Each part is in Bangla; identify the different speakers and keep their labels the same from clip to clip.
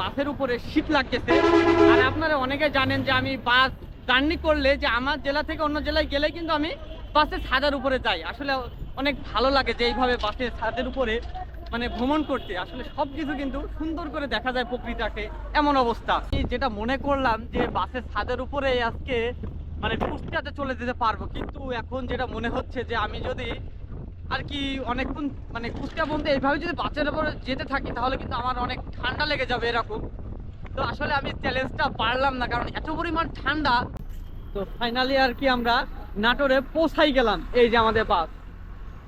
Speaker 1: বাসের উপরে শীত লাগতেছে। আর আপনারা অনেকে জানেন যে আমি বাস জার্নি করলে যে আমার জেলা থেকে অন্য জেলায় গেলে কিন্তু আমি বাসের ছাদের উপরে যাই। আসলে অনেক ভালো লাগে যে এইভাবে বাসের ছাদের উপরে মানে ভ্রমণ করতে। আসলে সব কিছু কিন্তু সুন্দর করে দেখা যায় প্রকৃতিটাকে। এমন অবস্থা। যেটা মনে করলাম যে বাসের ছাদের উপরে আজকে মানে কুষ্টিয়াতে চলে যেতে পারব। কিন্তু এখন যেটা মনে হচ্ছে যে আমি যদি আর কি অনেকক্ষণ মানে কুষ্টিয়া বলতে এইভাবে যদি বাসের উপরে যেতে থাকি তাহলে কিন্তু আমার অনেক ঠান্ডা লেগে যাবে এরকম। তো আসলে আমি চ্যালেঞ্জটা পারলাম না কারণ এত পরিমাণ ঠান্ডা। তো ফাইনালি আর কি আমরা নাটোরে পৌঁছাই গেলাম এই যে আমাদের বাস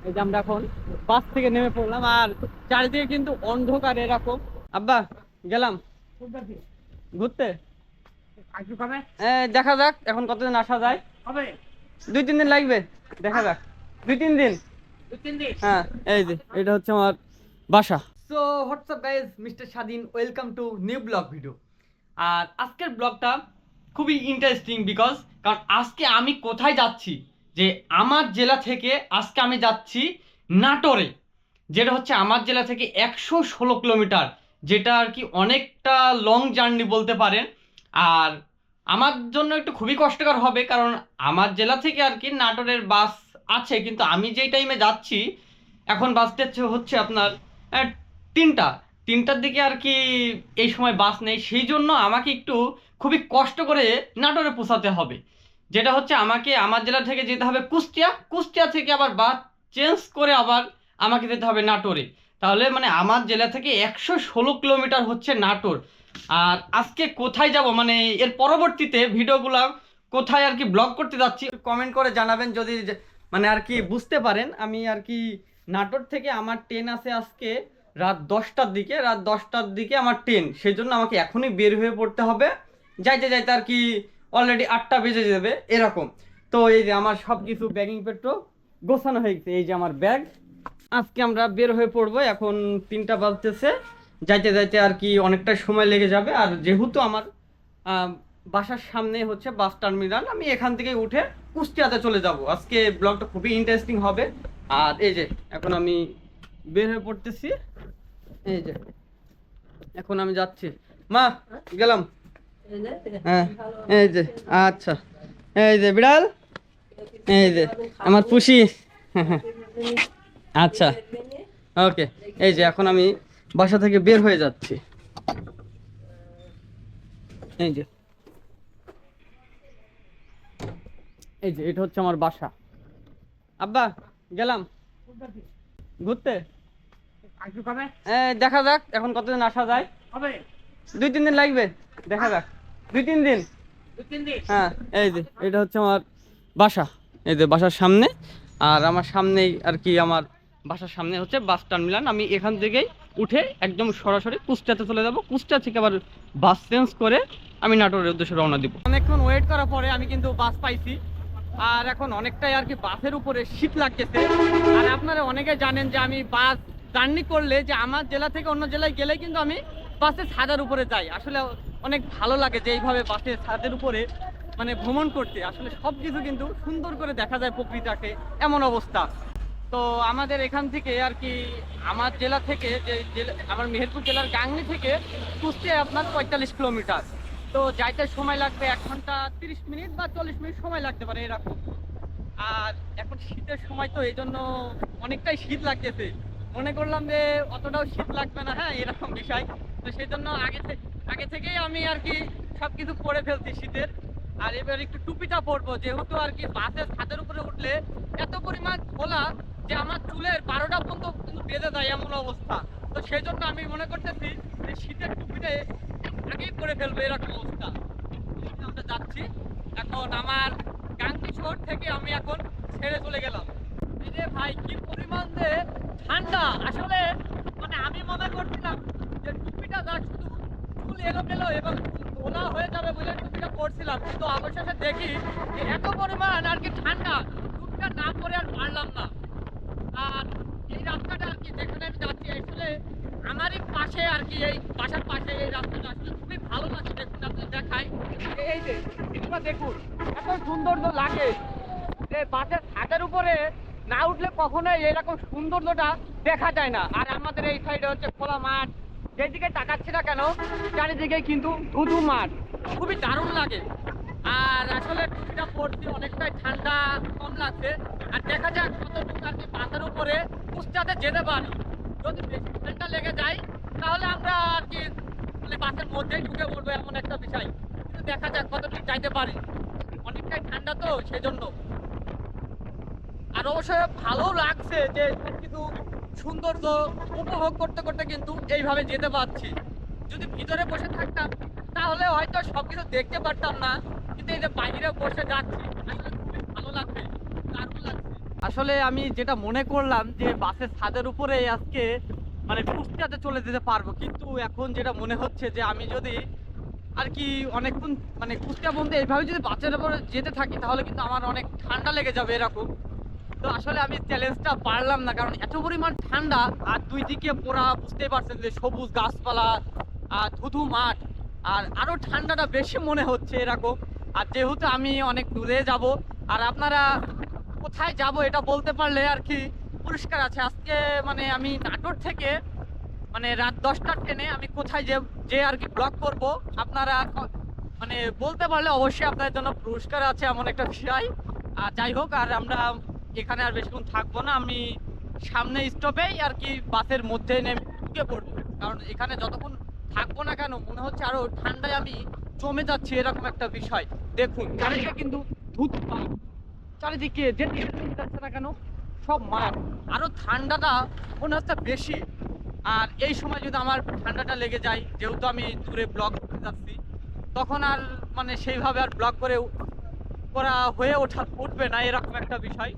Speaker 1: এই যে আমরা এখন বাস থেকে নেমে পড়লাম আর চারিদিকে কিন্তু অন্ধকার এরকম। আব্বা গেলাম। ঘুরতে? দেখা যাক এখন কতদিন আসা যায়? দুই তিন দিন লাগবে দেখা যাক। দুই তিন দিন। হ্যাঁ এই যে, এটা হচ্ছে আমার বাসা। So what's up guys mister Swadhin welcome to new blog video আর আজকের ব্লগটা খুবই ইন্টারেস্টিং বিকজ কারণ আজকে আমি কোথায় যাচ্ছি? যে আমার জেলা থেকে আজকে আমি যাচ্ছি নাটোরে, যেটা হচ্ছে আমার জেলা থেকে একশো ষোলো কিলোমিটার যেটা আর কি অনেকটা লং জার্নি বলতে পারেন। আর আমার জন্য একটু খুবই কষ্টকর হবে, কারণ আমার জেলা থেকে আর কি নাটোরের বাস আছে, কিন্তু আমি যেই টাইমে যাচ্ছি, এখন বাসটা হচ্ছে- আপনার তিনটা। তিনটার দিকে আর কি এই সময় বাস নেই, সেই জন্য আমাকে একটু খুবই কষ্ট করে নাটোরে পৌঁছাতে হবে। যেটা হচ্ছে আমাকে আমার জেলা থেকে যেতে হবে কুষ্টিয়া কুষ্টিয়া থেকে আবার বাস চেঞ্জ করে আবার আমাকে যেতে হবে নাটোরে। তাহলে মানে আমার জেলা থেকে একশো ষোলো কিলোমিটার হচ্ছে নাটোর। আর আজকে কোথায় যাব? মানে এর পরবর্তীতে ভিডিওগুলো কোথায় আর কি ব্লগ করতে যাচ্ছি কমেন্ট করে জানাবেন যদি মানে আর কি বুঝতে পারেন, আমি আর কি নাটোর থেকে আমার ট্রেন আছে আজকে রাত দশটার দিকে, রাত দশটার দিকে আমার ট্রেন সেই জন্য আমাকে এখনই বের হয়ে পড়তে হবে। যাইতে যাইতে আর কি অলরেডি আটটা বেজে যাবে, এরকম। তো এই যে আমার সব কিছু ব্যাগিং পেট্রো গোছানো হয়ে গেছে, এই যে আমার ব্যাগ আজকে আমরা বের হয়ে পড়ব, এখন তিনটা বাজতেছে। যাইতে যাইতে আর কি অনেকটা সময় লেগে যাবে, আর যেহেতু আমার বাসার সামনে হচ্ছে বাস টার্মিনাল। আমি এখান থেকে উঠে কুষ্টিয়াতে চলে যাব। আজকে ব্লগটা খুবই ইন্টারেস্টিং হবে। আর এই যে, এখন আমি বের হয়ে পড়তেছি। এই যে, এখন আমি যাচ্ছি। মা, গেলাম। হ্যাঁ এই যে আচ্ছা। এই যে, বিড়াল। এই যে, আমার পুষি। আচ্ছা ওকে। এই যে, এখন আমি বাসা থেকে বের হয়ে যাচ্ছি। এই যে। এই যে, এটা হচ্ছে আমার বাসা। আব্বা, গেলাম। ঘুরতে? দেখা যাক, এখন কতদিন আসা যায়। দুই, তিন দিন লাগবে, দেখা যাক। দুই, তিন দিন? হ্যাঁ এই যে, এটা হচ্ছে আমার বাসা। এই যে, বাসার সামনে। আর আমার সামনেই আর কি আমার বাসার সামনে হচ্ছে বাস টার্মিনাল। আমি এখান থেকেই উঠে একদম সরাসরি কুষ্টিয়াতে চলে যাব। কুষ্টিয়া থেকে আবার বাস চেঞ্জ করে আমি নাটোরের উদ্দেশ্যে রওনা দিব। অনেকক্ষণ ওয়েট করার পরে আমি কিন্তু বাস পাইছি। আর এখন অনেকটাই আর কি বাসের উপরে শীত লাগতেছে। আর আপনারা অনেকে জানেন যে আমি বাস জার্নি করলে যে আমার জেলা থেকে অন্য জেলায় গেলে কিন্তু আমি বাসের ছাদের উপরে যাই। আসলে অনেক ভালো লাগে যে এইভাবে বাসের ছাদের উপরে মানে ভ্রমণ করতে। আসলে সব কিছু কিন্তু সুন্দর করে দেখা যায় প্রকৃতিটাকে। এমন অবস্থা। তো আমাদের এখান থেকে আর কি আমার জেলা থেকে যে আমার মেহেরপুর জেলার গাংনি থেকে কুষ্টিয়া আপনার পঁয়তাল্লিশ কিলোমিটার। তো যাইতে সময় লাগবে এক ঘণ্টা তিরিশ মিনিট বা চল্লিশ মিনিট সময় লাগতে পারে এরকম। আর এখন শীতের সময় তো এই জন্য অনেকটাই শীত লাগতেছে। মনে করলাম যে অতটাও শীত লাগবে না হ্যাঁ এরকম বিষয়। তো সেই জন্য আগে আগে থেকেই আমি আর কি সব কিছু পরে ফেলছি শীতের। আর এবার একটু টুপিটা পরবো, যেহেতু আর কি বাসের ছাদের উপরে উঠলে এত পরিমাণ খোলা যে আমার চুলের বারোটা পর্যন্ত কিন্তু বেঁধে যায় এমন অবস্থা। তো সেই জন্য আমি মনে করতেছি যে শীতের টুপিটা আগেই পরে ফেলব এরকম অবস্থা। আমরা যাচ্ছি। এখন আমার গাঙ্গি শহর থেকে আমি এখন ছেড়ে চলে গেলাম। এই ভাই, কি পরিমাণ যে ঠান্ডা! আসলে মানে আমি মনে করছিলাম যে টুপিটা যা শুধু চুল এলোমেলো এবং ধোলা হয়ে যাবে বলে টুপিটা পরছিলাম। কিন্তু অবশেষে দেখি যে এত পরিমাণ আর কি ঠান্ডা। টুপিটা না পরে আর পারলাম না। আর এই রাস্তাটা আর কি যেখানে আমি যাচ্ছি, আসলে আমারই পাশে আর কি এই বাসার পাশে এই রাস্তাটা আসলে খুবই ভালো লাগছে দেখুন আপনি দেখাই। এই যে এটা দেখুন, এত সৌন্দর্য লাগে। যে বাসের ছাদের উপরে না উঠলে কখনোই এরকম সৌন্দর্যটা দেখা যায় না। আর আমাদের এই সাইডে হচ্ছে খোলা মাঠ। যেদিকে তাকাচ্ছি না কেন, চারিদিকে কিন্তু ধুধু মাঠ। খুবই দারুণ লাগে। আর আসলে টুপিটা পড়ছি, অনেকটাই ঠান্ডা কম লাগছে। আর দেখা যাক কতটুকু আর কি মাথার উপরে কুস্তাতে যেতে পারি। যদি বেশি ঠান্ডা লেগে যায়, তাহলে আমরা আর কি মানে বাসের মধ্যেই ঢুকে পড়ব এমন একটা বিষয়। কিন্তু দেখা যাক কতটুকু যাইতে পারি। অনেকটাই ঠান্ডা তো, সেজন্য। আর অবশ্যই ভালো লাগছে যে কিন্তু সৌন্দর্য উপভোগ করতে করতে কিন্তু এইভাবে যেতে পারছি। যদি ভিতরে বসে থাকতাম, তাহলে হয়তো সবকিছু দেখতে পারতাম না। কিন্তু এই যে বাইরে বসে যাচ্ছি, আসলে খুবই ভালো লাগছে, দারুণ লাগছে। আসলে আমি যেটা মনে করলাম যে বাসের ছাদের উপরে আজকে মানে কুষ্টিয়াতে চলে যেতে পারব, কিন্তু এখন যেটা মনে হচ্ছে যে আমি যদি আর কি অনেকক্ষণ মানে কুষ্টিয়া বলতে এইভাবে যদি বাসের উপরে যেতে থাকি, তাহলে কিন্তু আমার অনেক ঠান্ডা লেগে যাবে এরকম। তো আসলে আমি চ্যালেঞ্জটা পারলাম না, কারণ এত পরিমাণ ঠান্ডা আর দুই দিকে পোড়া বুঝতেই পারছেন যে সবুজ গাছপালা আর ধুধু মাঠ, আর আরও ঠান্ডাটা বেশি মনে হচ্ছে এরকম। আর যেহেতু আমি অনেক দূরে যাব, আর আপনারা কোথায় যাব এটা বলতে পারলে আর কি পরিষ্কার আছে। আজকে মানে আমি নাটোর থেকে মানে রাত দশটার ট্রেনে আমি কোথায় যে যে আর কি ব্লগ করব, আপনারা মানে বলতে পারলে অবশ্যই আপনাদের জন্য পুরস্কার আছে এমন একটা বিষয়। আর যাই হোক, আর আমরা এখানে আর বেশিক্ষণ থাকব না। আমি সামনে স্টপেই আর কি বাসের মধ্যে নেমে ঢুকে পড়ব। কারণ এখানে যতক্ষণ থাকব না কেন, মনে হচ্ছে আরও ঠান্ডায় আমি জমে যাচ্ছি, এরকম একটা বিষয়। দেখুন, চারিদিকে কিন্তু ধুত পাই চারিদিকে যে যাচ্ছে না কেন, সব মাঠ আরও ঠান্ডাটা মনে হচ্ছে বেশি। আর এই সময় যদি আমার ঠান্ডাটা লেগে যায়, যেহেতু আমি দূরে ব্লগ করতে যাচ্ছি, তখন আর মানে সেইভাবে আর ব্লগ করে করা হয়ে ওঠা, উঠবে না, এরকম একটা বিষয়।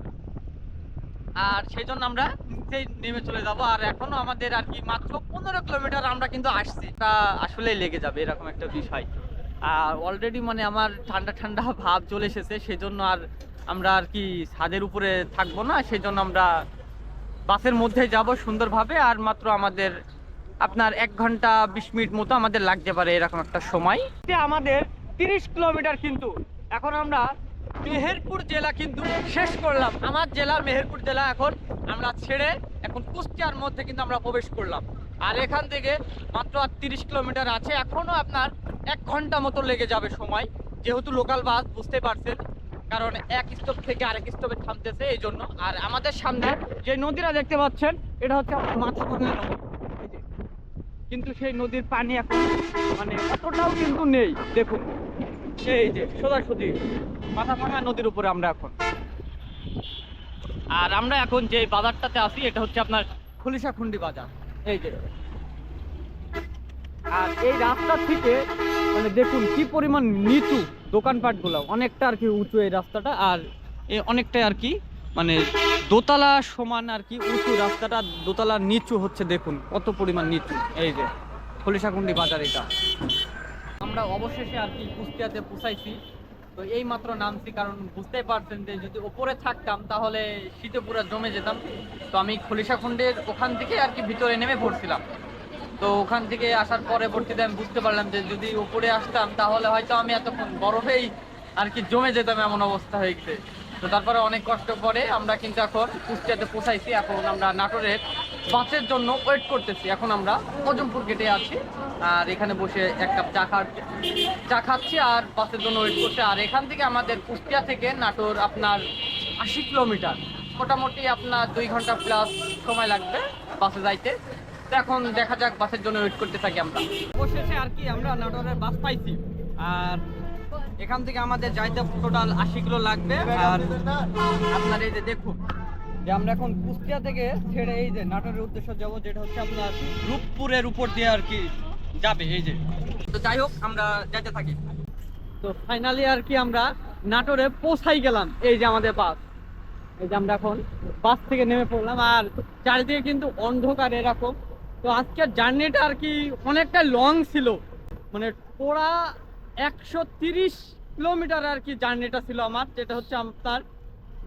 Speaker 1: আর সেই জন্য আমরা নিচেই নেমে চলে যাব। আর এখনও আমাদের আর কি মাত্র পনেরো কিলোমিটার আমরা কিন্তু আসছি। তা আসলেই লেগে যাবে, এরকম একটা বিষয়। আর অলরেডি মানে আমার ঠান্ডা ঠান্ডা ভাব চলে এসেছে সেই জন্য আর আমরা আর কি ছাদের উপরে থাকব না সেই জন্য আমরা বাসের মধ্যে যাব সুন্দরভাবে। আর মাত্র আমাদের আপনার এক ঘণ্টা বিশ মিনিট মতো আমাদের লাগতে পারে এরকম একটা সময়। আমাদের তিরিশ কিলোমিটার কিন্তু এখন আমরা মেহেরপুর জেলা কিন্তু শেষ করলাম। আমার জেলা মেহেরপুর জেলা এখন আমরা ছেড়ে এখন কুষ্টিয়ার মধ্যে কিন্তু আমরা প্রবেশ করলাম। আর এখান থেকে মাত্র আর তিরিশ কিলোমিটার আছে। এখনও আপনার এক ঘণ্টা মতো লেগে যাবে সময়। যেহেতু লোকাল বাস বুঝতে পারছেন। কারণ এক স্টপ থেকে আরেক স্টপে থামতেছে এই জন্য। আর আমাদের সামনে যে নদীটা দেখতে পাচ্ছেন, এটা হচ্ছে মাথা ভাঙা নদী। কিন্তু সেই নদীর পানি এখন মানে অতটাও কিন্তু নেই। দেখুন, এই যে, সোজাসুজি মাথা ভাঙা নদীর উপরে আমরা এখন। আর আমরা এখন যে বাজারটাতে আছি, এটা হচ্ছে আপনার খুলিশাখুন্ডি বাজার। এই যে। আর এই রাস্তা থেকে মানে দেখুন কি পরিমাণ নিচু। দোকানপাটগুলো অনেকটা আর কি উঁচু এই রাস্তাটা, আর এ অনেকটাই আর কি মানে দোতলা সমান আর কি উঁচু রাস্তাটা, দোতলা নিচু হচ্ছে, দেখুন, কত পরিমাণ নিচু, এই যে, খলিশাকুন্ডি বাজার এটা। আমরা অবশেষে আর কি কুষ্টিয়াতে পৌঁছাইছি তো এই মাত্র নামছি, কারণ বুঝতেই পারছেন যে যদি ওপরে থাকতাম, তাহলে শীতে পুরো জমে যেতাম। তো আমি খলিশাকুণ্ডের ওখান থেকে আর কি ভিতরে নেমে পড়ছিলাম। তো ওখান থেকে আসার পরবর্তীতে আমি বুঝতে পারলাম যে যদি উপরে আসতাম, তাহলে হয়তো আমি এতক্ষণ বরফেই আর কি জমে যেতাম এমন অবস্থা হয়ে গেছে। তো তারপরে অনেক কষ্ট করে আমরা কিন্তু এখন কুষ্টিয়াতে পৌঁছাইছি। এখন আমরা নাটোরের বাসের জন্য ওয়েট করতেছি। এখন আমরা মজমপুর গেটে আছি আর এখানে বসে এক কাপ চা খাচ্ছি চা খাচ্ছি আর বাসের জন্য ওয়েট করছি। আর এখান থেকে আমাদের কুষ্টিয়া থেকে নাটোর আপনার আশি কিলোমিটার। মোটামুটি আপনার দুই ঘণ্টা প্লাস সময় লাগবে বাসে যাইতে। এখন দেখা যাক বাসের জন্য ওয়েট করতে থাকি আমরা। অবশেষে আর কি আমরা নাটোরের বাস পাইছি। আর এখান থেকে আমাদের যাইতে টোটাল আশি কিলো লাগবে। আর আপনার এই যে দেখুন, যে আমরা এখন কুষ্টিয়া থেকে ছেড়ে এই যে নাটোরের উদ্দেশ্যে যাব, যেটা হচ্ছে আপনার রূপপুরের উপর দিয়ে আর কি যাবে, এই যে। তো যাই হোক, আমরা যাইতে থাকি। তো ফাইনালি আর কি আমরা নাটোরে পৌঁছাই গেলাম, এই যে আমাদের বাস। এই যে আমরা এখন বাস থেকে নেমে পড়লাম, আর চারিদিকে কিন্তু অন্ধকার এরকম। তো আজকের জার্নিটা আর কি অনেকটা লং ছিল। মানে পুরা একশো তিরিশ কিলোমিটার আর কি জার্নিটা ছিল আমার, যেটা হচ্ছে আপনার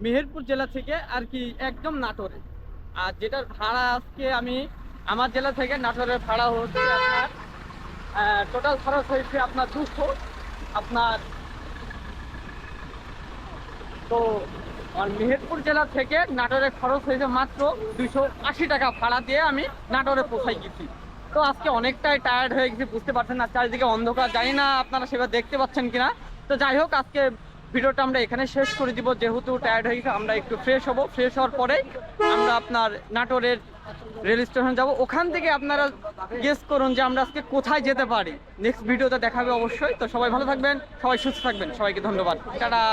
Speaker 1: মেহেরপুর জেলা থেকে আর কি একদম নাটোরে। আর যেটার ভাড়া আজকে আমি আমার জেলা থেকে নাটোরের ভাড়া হচ্ছে আপনার টোটাল খরচ হয়েছে আপনার দুশো। আপনার তো আর মেহেরপুর জেলা থেকে নাটোরে খরচ হয়েছে মাত্র দুইশো আশি টাকা ভাড়া দিয়ে আমি নাটোরে পৌঁছাই গেছি। তো আজকে অনেকটাই টায়ার্ড হয়ে গেছে, বুঝতে পারছেন না, চারিদিকে অন্ধকার, জানি না আপনারা সেবার দেখতে পাচ্ছেন কিনা। তো যাই হোক, আজকে ভিডিওটা আমরা এখানে শেষ করে দিব, যেহেতু টায়ার্ড হয়ে গেছে, আমরা একটু ফ্রেশ হব। ফ্রেশ হওয়ার পরে আমরা আপনার নাটোরের রেল স্টেশন যাব। ওখান থেকে আপনারা গেস করুন যে আমরা আজকে কোথায় যেতে পারি। নেক্সট ভিডিওতে দেখাবে অবশ্যই। তো সবাই ভালো থাকবেন, সবাই সুস্থ থাকবেন। সবাইকে ধন্যবাদ। টাটা!